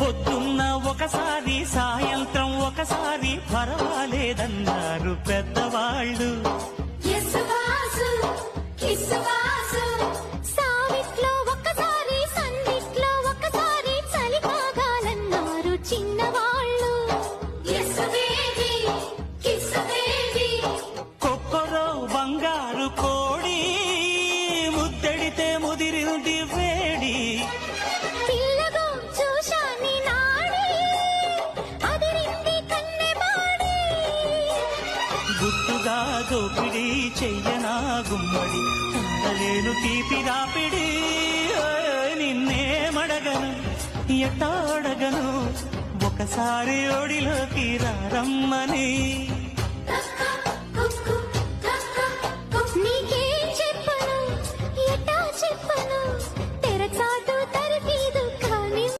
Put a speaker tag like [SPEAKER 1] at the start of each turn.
[SPEAKER 1] పొద్దున్న ఒకసారి సాయంత్రం ఒకసారి పర్వాలేదన్నారు పెద్దవాళ్ళు.
[SPEAKER 2] చిన్నవాళ్ళు.
[SPEAKER 1] బంగారు కోడి ముద్దడితే గుర్తుగా దోపిడి చెయ్యనా గుమ్మడి? ఉండలేను తీపి పిడి ఓయ్ నిన్నేమడగను? ఎట్టాడగను? ఒకసారి ఒడిలోకి రారమ్మని.